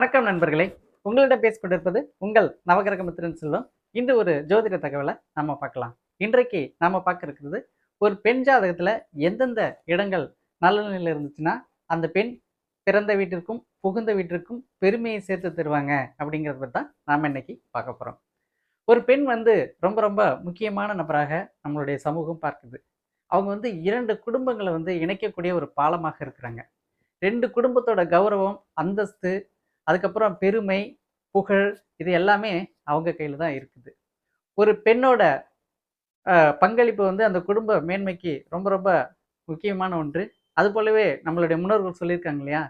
வணக்கம் நண்பர்களே. உங்களிடம் பேசிக்கொண்டிருப்பது உங்கள் நவகிரகமித்திரன் செல்வம். இந்த ஒரு ஜோதிட தகவலை நம்ம பார்க்கலாம். இன்றைக்கு நாம பார்க்க இருக்கிறது ஒரு பெண் ஜாதகத்துல எந்தெந்த இடங்கள் நல்ல நிலையில் இருந்துச்சுன்னா அந்த பெண் பிறந்த வீட்டிற்கும் புகுந்த வீட்டிற்கும் பெருமையை சேர்த்து தருவாங்க அப்படிங்கிறத பற்றி தான் நாம் இன்னைக்கு பார்க்க போகிறோம் ஒரு பெண் வந்து ரொம்ப ரொம்ப முக்கியமான நபராக நம்மளுடைய சமூகம் பார்க்குது. அவங்க வந்து இரண்டு குடும்பங்களை வந்து இணைக்கக்கூடிய ஒரு பாலமாக இருக்கிறாங்க. ரெண்டு குடும்பத்தோட கௌரவம் அந்தஸ்து அதுக்கப்புறம் பெருமை புகழ் இது எல்லாமே அவங்க கையில் தான் இருக்குது. ஒரு பெண்ணோட பங்களிப்பு வந்து அந்த குடும்ப மேன்மைக்கு ரொம்ப ரொம்ப முக்கியமான ஒன்று. அது போலவே நம்மளுடைய முன்னோர்கள் சொல்லியிருக்காங்க இல்லையா?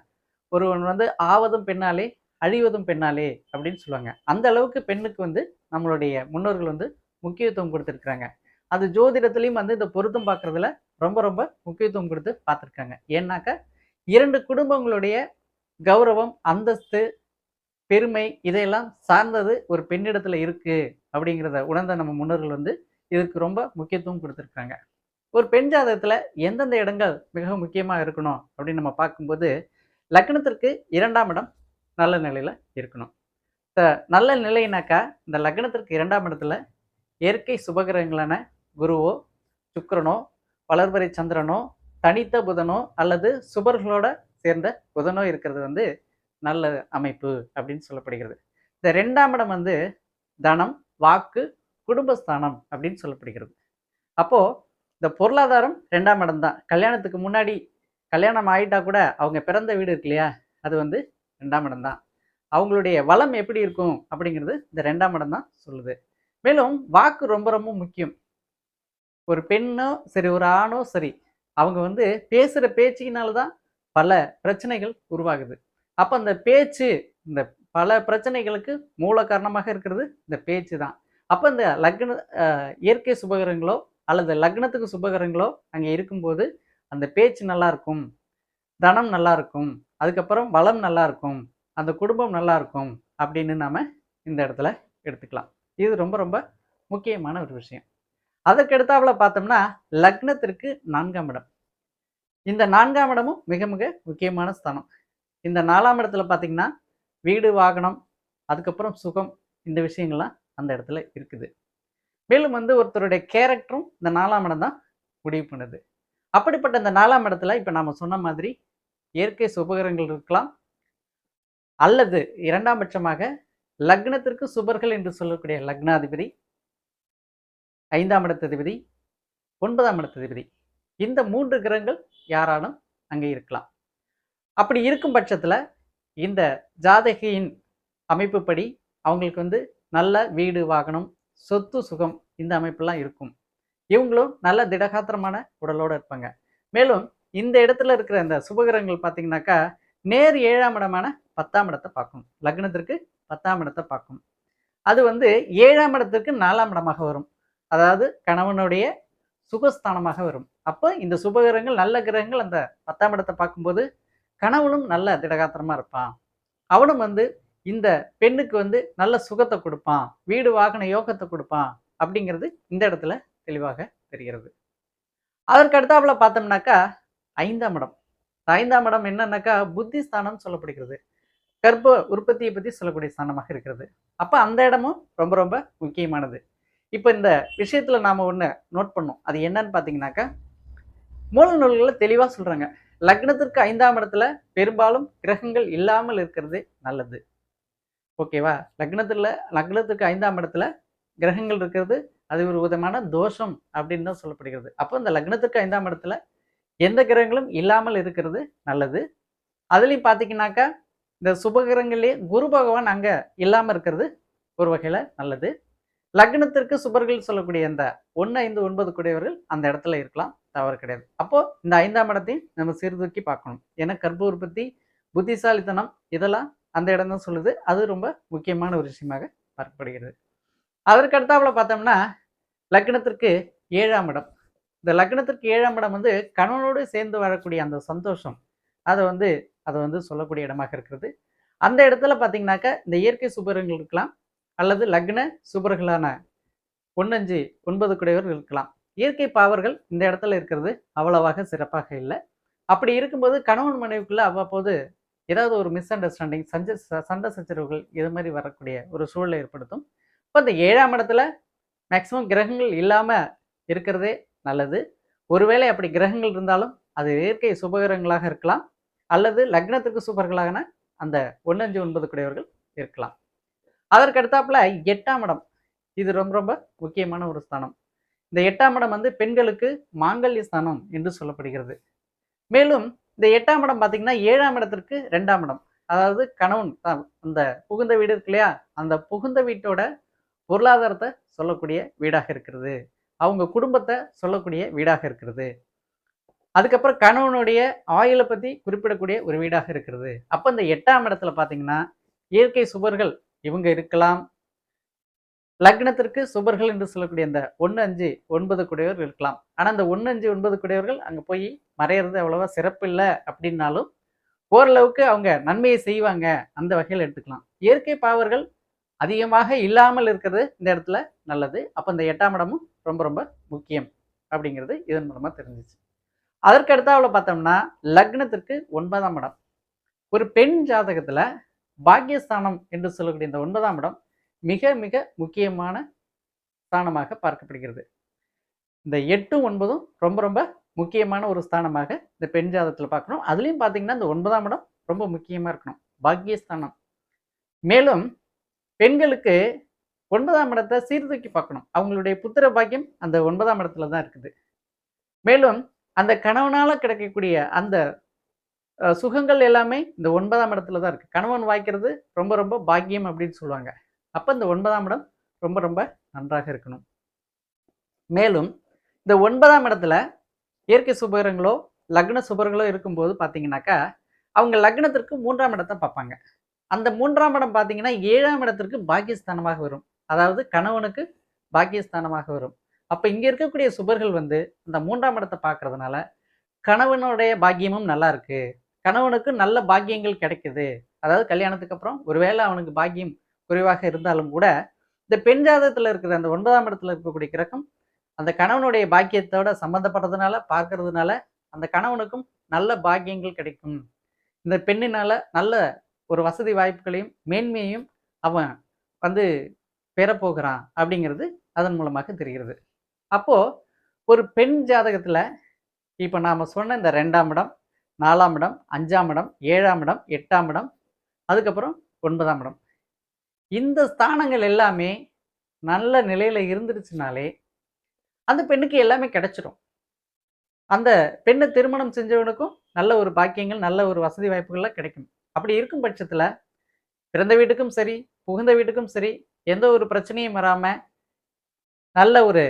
ஒருவன் வந்து ஆவதும் பெண்ணாலே அழிவதும் பெண்ணாலே அப்படின்னு சொல்லுவாங்க. அந்த அளவுக்கு பெண்ணுக்கு வந்து நம்மளுடைய முன்னோர்கள் வந்து முக்கியத்துவம் கொடுத்துருக்குறாங்க. அது ஜோதிடத்துலேயும் வந்து இந்த பொருத்தம் பார்க்குறதுல ரொம்ப ரொம்ப முக்கியத்துவம் கொடுத்து பார்த்துருக்காங்க. ஏன்னாக்கா இரண்டு குடும்பங்களுடைய கௌரவம் அந்தஸ்து பெருமை இதையெல்லாம் சார்ந்தது ஒரு பெண்ணிடத்துல இருக்கு அப்படிங்கிறத உணர்ந்த நம்ம முன்னோர்கள் வந்து இதுக்கு ரொம்ப முக்கியத்துவம் கொடுத்துருக்காங்க. ஒரு பெண் ஜாதகத்தில் எந்தெந்த இடங்கள் மிக முக்கியமாக இருக்கணும் அப்படின்னு நம்ம பார்க்கும்போது லக்னத்திற்கு இரண்டாம் இடம் நல்ல நிலையில் இருக்கணும். இந்த நல்ல நிலைனாக்கா இந்த லக்னத்திற்கு இரண்டாம் இடத்துல இயற்கை சுபகிரகங்களான குருவோ சுக்கரனோ வளர்வரை சந்திரனோ தனித்த புதனோ அல்லது சுபர்களோட சேர்ந்த புதனோ இருக்கிறது வந்து நல்ல அமைப்பு அப்படின்னு சொல்லப்படுகிறது. இந்த ரெண்டாம் இடம் வந்து தனம் வாக்கு குடும்பஸ்தானம் அப்படின்னு சொல்லப்படுகிறது. அப்போது இந்த பொருளாதாரம் ரெண்டாம் இடம் தான். கல்யாணத்துக்கு முன்னாடி கல்யாணம் ஆகிட்டா கூட அவங்க பிறந்த வீடு இருக்கு இல்லையா? அது வந்து ரெண்டாம் இடம் தான். அவங்களுடைய வளம் எப்படி இருக்கும் அப்படிங்கிறது இந்த ரெண்டாம் இடம் தான் சொல்லுது. மேலும் வாக்கு ரொம்ப ரொம்ப முக்கியம். ஒரு பெண்ணோ சரி ஒரு ஆணோ சரி அவங்க வந்து பேசுகிற பேச்சுக்கினால தான் பல பிரச்சனைகள் உருவாகுது. அப்போ அந்த பேச்சு இந்த பல பிரச்சனைகளுக்கு மூல காரணமாக இருக்கிறது இந்த பேச்சு தான். அப்போ இந்த லக்ன இயற்கை சுபகரங்களோ அல்லது லக்னத்துக்கு சுபகரங்களோ அங்கே இருக்கும்போது அந்த பேச்சு நல்லா இருக்கும் தனம் நல்லா இருக்கும் அதுக்கப்புறம் வளம் நல்லா இருக்கும் அந்த குடும்பம் நல்லா இருக்கும் அப்படின்னு நாம் இந்த இடத்துல எடுத்துக்கலாம். இது ரொம்ப ரொம்ப முக்கியமான ஒரு விஷயம். அதற்கு பார்த்தோம்னா லக்னத்திற்கு நான்காம் இடம். இந்த நான்காம் இடமும் மிக மிக முக்கியமான ஸ்தானம். இந்த நாலாம் இடத்துல பார்த்தீங்கன்னா வீடு வாகனம் அதுக்கப்புறம் சுகம் இந்த விஷயங்கள்லாம் அந்த இடத்துல இருக்குது. மேலும் வந்து ஒருத்தருடைய கேரக்டரும் இந்த நாலாம் இடம் தான் முடிவு பண்ணுது. அப்படிப்பட்ட இந்த நாலாம் இடத்துல இப்போ நாம் சொன்ன மாதிரி இயற்கை சுபகரங்கள் இருக்கலாம் அல்லது இரண்டாம் பட்சமாக லக்னத்திற்கு சுபர்கள் என்று சொல்லக்கூடிய லக்னாதிபதி ஐந்தாம் இடத்ததிபதி ஒன்பதாம் இடத்ததிபதி இந்த மூன்று கிரகங்கள் யாராலும் அங்கே இருக்கலாம். அப்படி இருக்கும் பட்சத்தில் இந்த ஜாதகியின் அமைப்புப்படி அவங்களுக்கு வந்து நல்ல வீடு வாகனம் சொத்து சுகம் இந்த அமைப்பெல்லாம் இருக்கும். இவங்களும் நல்ல திடகாத்திரமான உடலோடு இருப்பாங்க. மேலும் இந்த இடத்துல இருக்கிற இந்த சுபகிரகங்கள் பார்த்தீங்கன்னாக்கா நேர் ஏழாம் இடமான பத்தாம் இடத்தை பார்க்கும். லக்னத்திற்கு பத்தாம் இடத்தை பார்க்கும். அது வந்து ஏழாம் இடத்திற்கு நாலாம் இடமாக வரும். அதாவது கணவனுடைய சுகஸ்தானமாக வரும். அப்போ இந்த சுபகிரகங்கள் நல்ல கிரகங்கள் அந்த பத்தாம் இடத்தை பார்க்கும்போது கணவனும் நல்ல திடகாத்திரமாக இருப்பான். அவனும் வந்து இந்த பெண்ணுக்கு வந்து நல்ல சுகத்தை கொடுப்பான். வீடு வாகன யோகத்தை கொடுப்பான் அப்படிங்கிறது இந்த இடத்துல தெளிவாக தெரிகிறது. அதற்கு அடுத்தாப்புல பார்த்தோம்னாக்கா ஐந்தாம் இடம். ஐந்தாம் இடம் என்னன்னாக்கா புத்தி ஸ்தானம் சொல்லப்படுகிறது. கர்ப்ப உற்பத்தியை பற்றி சொல்லக்கூடிய ஸ்தானமாக இருக்கிறது. அப்போ அந்த இடமும் ரொம்ப ரொம்ப முக்கியமானது. இப்போ இந்த விஷயத்தில் நாம் ஒன்று நோட் பண்ணோம் அது என்னன்னு பார்த்தீங்கன்னாக்கா மூல நூல்களில் தெளிவாக சொல்கிறாங்க லக்னத்திற்கு ஐந்தாம் இடத்துல பெரும்பாலும் கிரகங்கள் இல்லாமல் இருக்கிறது நல்லது. ஓகேவா லக்னத்தில் லக்னத்துக்கு ஐந்தாம் இடத்துல கிரகங்கள் இருக்கிறது அது ஒரு விதமான தோஷம் அப்படின்னு தான் சொல்லப்படுகிறது. அப்போ இந்த லக்னத்துக்கு ஐந்தாம் இடத்துல எந்த கிரகங்களும் இல்லாமல் இருக்கிறது நல்லது. அதுலேயும் பார்த்தீங்கன்னாக்கா இந்த சுபகிரகங்கள்லேயே குரு பகவான் அங்கே இல்லாமல் இருக்கிறது ஒரு வகையில் நல்லது. லக்னத்திற்கு சுபர்கள் சொல்லக்கூடிய அந்த ஒன்று ஐந்து ஒன்பது கூடியவர்கள் அந்த இடத்துல இருக்கலாம் தவறு கிடையாது. அப்போ இந்த ஐந்தாம் இடத்தையும் நம்ம சீர்தூக்கி பார்க்கணும். ஏன்னா கர்ப்ப உற்பத்தி புத்திசாலித்தனம் இதெல்லாம் அந்த இடம் தான் சொல்லுது. அது ரொம்ப முக்கியமான ஒரு விஷயமாக பார்க்கப்படுகிறது. அதற்கு அடுத்தாப்புல பார்த்தோம்னா லக்னத்திற்கு ஏழாம் இடம். இந்த லக்னத்திற்கு ஏழாம் இடம் வந்து கணவனோடு சேர்ந்து வரக்கூடிய அந்த சந்தோஷம். அதை வந்து அதை வந்து சொல்லக்கூடிய இடமாக இருக்கிறது. அந்த இடத்துல பார்த்தீங்கன்னாக்கா இந்த இயற்கை சுபரங்கள் இருக்கலாம் அல்லது லக்ன சுபர்களான ஒன்னஞ்சு ஒன்பது குடையவர்கள் இருக்கலாம். இயற்கை பாவர்கள் இந்த இடத்துல இருக்கிறது அவ்வளவாக சிறப்பாக இல்லை. அப்படி இருக்கும்போது கணவன் மனைவிக்குள்ள அவ்வப்போது ஏதாவது ஒரு மிஸ் அண்டர்ஸ்டாண்டிங் சஞ்ச ச- சண்டை சச்சரவுகள் இது மாதிரி வரக்கூடிய ஒரு சூழலை ஏற்படுத்தும். இப்போ இந்த ஏழாம் இடத்துல மேக்சிமம் கிரகங்கள் இல்லாமல் இருக்கிறதே நல்லது. ஒருவேளை அப்படி கிரகங்கள் இருந்தாலும் அது இயற்கை சுபகிரகங்களாக இருக்கலாம். அல்லது லக்னத்துக்கு சுபர்களான அந்த ஒன்னஞ்சு ஒன்பது குடையவர்கள் இருக்கலாம். அதற்கு அடுத்தாப்புல எட்டாம் இடம். இது ரொம்ப ரொம்ப முக்கியமான ஒரு ஸ்தானம். இந்த எட்டாம் இடம் வந்து பெண்களுக்கு மாங்கல்ய ஸ்தானம் என்று சொல்லப்படுகிறது. மேலும் இந்த எட்டாம் இடம் பார்த்தீங்கன்னா ஏழாம் இடத்திற்கு ரெண்டாம் இடம். அதாவது கணவன் தான் அந்த புகுந்த வீடு இருக்கு இல்லையா? அந்த புகுந்த வீட்டோட பொருளாதாரத்தை சொல்லக்கூடிய வீடாக இருக்கிறது. அவங்க குடும்பத்தை சொல்லக்கூடிய வீடாக இருக்கிறது. அதுக்கப்புறம் கணவனுடைய ஆயுளை பற்றி குறிப்பிடக்கூடிய ஒரு வீடாக இருக்கிறது. அப்போ இந்த எட்டாம் இடத்துல பார்த்தீங்கன்னா இயற்கை சுவர்கள் இவங்க இருக்கலாம். லக்னத்திற்கு சுபர்கள் என்று சொல்லக்கூடிய இந்த ஒன்று அஞ்சு ஒன்பது குடையவர்கள் இருக்கலாம். ஆனால் இந்த ஒன்று அஞ்சு ஒன்பது குடையவர்கள் அங்கே போய் மறையிறது அவ்வளோவா சிறப்பு இல்லை அப்படின்னாலும் ஓரளவுக்கு அவங்க நன்மையை செய்வாங்க. அந்த வகையில் எடுத்துக்கலாம். இயற்கை பாவர்கள் அதிகமாக இல்லாமல் இருக்கிறது இந்த இடத்துல நல்லது. அப்போ இந்த எட்டாம் இடமும் ரொம்ப ரொம்ப முக்கியம் அப்படிங்கிறது இதன் மூலமாக தெரிஞ்சிச்சு. அதற்கு அடுத்தாவில் பார்த்தோம்னா லக்னத்திற்கு ஒன்பதாம் இடம். ஒரு பெண் ஜாதகத்தில் பாக்கியஸ்தானம் என்று சொல்லக்கூடிய இந்த ஒன்பதாம் இடம் மிக மிக முக்கியமான ஸ்தானமாக பார்க்கப்படுகிறது. இந்த எட்டும் ஒன்பதும் ரொம்ப ரொம்ப முக்கியமான ஒரு ஸ்தானமாக இந்த பெண் ஜாதத்தில் பார்க்கணும். அதுலேயும் பார்த்தீங்கன்னா இந்த ஒன்பதாம் இடம் ரொம்ப முக்கியமாக இருக்கணும். பாக்கியஸ்தானம் மேலும் பெண்களுக்கு ஒன்பதாம் இடத்தை சீர்தூக்கி பார்க்கணும். அவங்களுடைய புத்திர பாக்கியம் அந்த ஒன்பதாம் இடத்துல தான் இருக்குது. மேலும் அந்த கணவனால் கிடைக்கக்கூடிய அந்த சுகங்கள் எல்லாமே இந்த ஒன்பதாம் இடத்துல தான் இருக்குது கணவன் வாய்க்கிறது ரொம்ப ரொம்ப பாக்கியம் அப்படின்னு சொல்லுவாங்க. அப்போ இந்த ஒன்பதாம் இடம் ரொம்ப ரொம்ப நன்றாக இருக்கணும். மேலும் இந்த ஒன்பதாம் இடத்துல இயற்கை சுபகரங்களோ லக்ன சுபகரங்களோ இருக்கும்போது பார்த்தீங்கன்னாக்கா அவங்க லக்னத்திற்கு மூன்றாம் இடத்தை பார்ப்பாங்க. அந்த மூன்றாம் இடம் பார்த்தீங்கன்னா ஏழாம் இடத்திற்கு பாக்கியஸ்தானமாக வரும். அதாவது கணவனுக்கு பாக்கியஸ்தானமாக வரும். அப்போ இங்கே இருக்கக்கூடிய சுபர்கள் வந்து அந்த மூன்றாம் இடத்தை பார்க்கறதுனால கணவனுடைய பாக்கியமும் நல்லா இருக்குது கணவனுக்கு நல்ல பாக்கியங்கள் கிடைக்குது. அதாவது கல்யாணத்துக்கு அப்புறம் ஒருவேளை அவனுக்கு பாக்கியம் குறைவாக இருந்தாலும் கூட இந்த பெண் ஜாதகத்தில் இருக்கிற அந்த ஒன்பதாம் இடத்துல இருக்கக்கூடிய கிரகம் அந்த கணவனுடைய பாக்கியத்தோட சம்மந்தப்படுறதுனால பார்க்கறதுனால அந்த கணவனுக்கும் நல்ல பாக்கியங்கள் கிடைக்கும். இந்த பெண்ணினால நல்ல ஒரு வசதி வாய்ப்புகளையும் மேன்மையையும் அவன் வந்து பெறப்போகிறான் அப்படிங்கிறது அதன் மூலமாக தெரிகிறது. அப்போது ஒரு பெண் ஜாதகத்தில் இப்போ நாம் சொன்ன இந்த ரெண்டாம் இடம் நாலாம் இடம் அஞ்சாம் இடம் ஏழாம் இடம் எட்டாம் இடம் அதுக்கப்புறம் ஒன்பதாம் இடம். இந்த ஸ்தானங்கள் எல்லாமே நல்ல நிலையில் இருந்துருச்சுனாலே அந்த பெண்ணுக்கு எல்லாமே கிடைச்சிடும் அந்த பெண்ணை திருமணம் செஞ்சவனுக்கும் நல்ல ஒரு பாக்கியங்கள் நல்ல ஒரு வசதி வாய்ப்புகள்லாம் கிடைக்கும். அப்படி இருக்கும் பட்சத்தில் பிறந்த வீட்டுக்கும் சரி புகுந்த வீட்டுக்கும் சரி எந்த ஒரு பிரச்சனையும் வராமல் நல்ல ஒரு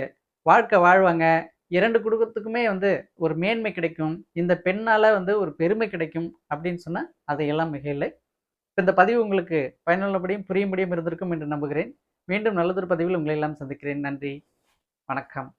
வாழ்க்கை வாழ்வாங்க. இரண்டு குடும்பத்துக்குமே வந்து ஒரு மேன்மை கிடைக்கும். இந்த பெண்ணால் வந்து ஒரு பெருமை கிடைக்கும் அப்படின்னு சொன்னால் அதையெல்லாம் மிக இல்லை இந்த பதிவு உங்களுக்கு பயனுள்ளபடியும் புரியும்படியும் இருந்திருக்கும் என்று நம்புகிறேன். மீண்டும் நல்லதொரு பதிவில் உங்களை எல்லாம் சந்திக்கிறேன். நன்றி. வணக்கம்.